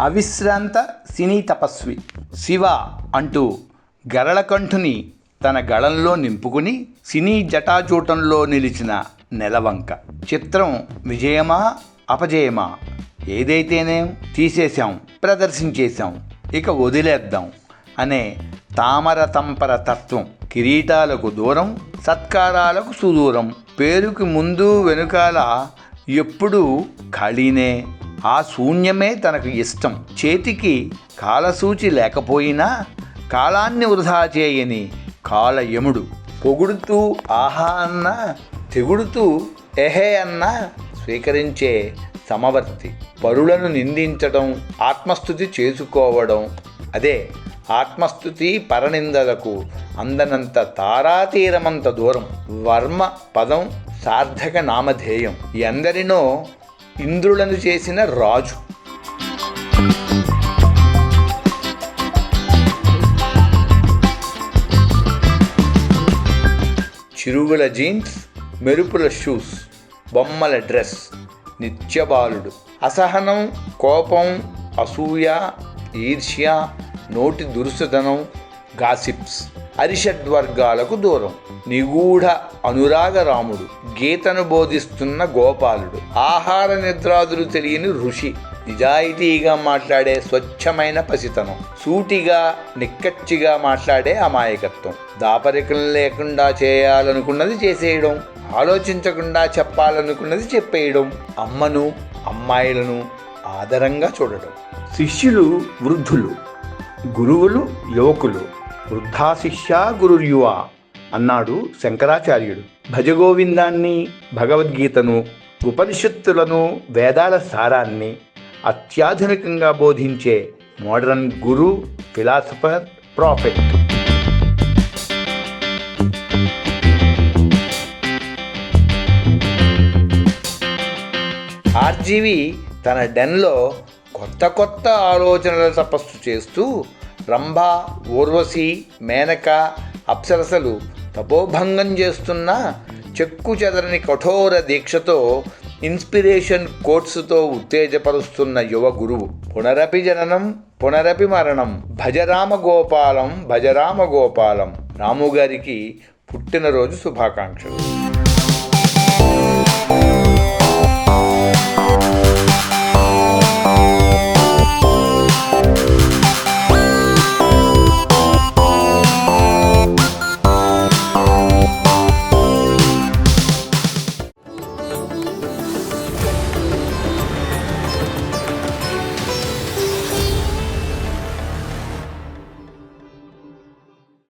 అవిశ్రాంత సినీ తపస్వి శివ అంటూ గరళకంఠుని తన గళంలో నింపుకుని సినీ జటాజూటంలో నిలిచిన నెలవంక. చిత్రం విజయమా అపజయమా? ఏదైతేనేం తీసేశాం ప్రదర్శించేశాం ఇక వదిలేద్దాం అనే తామర తంపర తత్వం కిరీటాలకు దూరం సత్కారాలకు సుదూరం పేరుకి ముందు వెనుకాల ఎప్పుడూ ఖాళీనే ఆ శూన్యమే తనకు ఇష్టం. చేతికి కాలసూచి లేకపోయినా కాలాన్ని వృధా చేయని కాలయముడు. పొగుడుతూ ఆహా అన్న తెగుడుతూ ఎహే అన్న స్వీకరించే సమవర్తి. పరులను నిందించడం ఆత్మస్థుతి చేసుకోవడం అదే ఆత్మస్థుతి పరనిందలకు అందనంత తారాతీరమంత దూరం. వర్మ పదం సార్థక నామధేయం. ఎందరినో ఇంద్రులను చేసిన రాజు. చిరుగుల జీన్స్ మెరుపుల షూస్ బొమ్మల డ్రెస్ నిత్యబాలుడు. అసహనం కోపం అసూయ ఈర్ష్య నోటి దురుసుదనం గాసిప్స్. అరిషడ్వర్గాలకు దూరం. నిగూఢ అనురాగరాముడు గీతను బోధిస్తున్న గోపాలుడు. ఆహార నిద్రాదులు తెలియని ఋషి. నిజాయితీగా మాట్లాడే స్వచ్ఛమైన పసితనం. సూటిగా నిక్కచ్చిగా మాట్లాడే అమాయకత్వం. దాపరికం లేకుండా చేయాలనుకున్నది చేసేయడం. ఆలోచించకుండా చెప్పాలనుకున్నది చెప్పేయడం. అమ్మను అమ్మాయిలను ఆదరంగా చూడడం శిష్యులు వృద్ధులు గురువులు యువకులు వృద్ధా శిష్య గురుర్యువ అన్నాడు శంకరాచార్యుడు. భజగోవిందాన్ని భగవద్గీతను ఉపనిషత్తులను వేదాల సారాన్ని అత్యాధునికంగా బోధించే modern guru philosopher prophet. RGV తన డెన్లో కొత్త కొత్త ఆలోచనల తపస్సు చేస్తూ రంభ ఊర్వశి మేనక అప్సరసలు తపోభంగం చేస్తున్న చెక్కు చెదరని కఠోర దీక్షతో ఇన్స్పిరేషన్ కోట్స్తో ఉత్తేజపరుస్తున్న యువ గురువు. పునరపి జననం పునరపి మరణం. భజరామ గోపాలం భజరామ గోపాలం. రాముగారికి పుట్టినరోజు శుభాకాంక్షలు.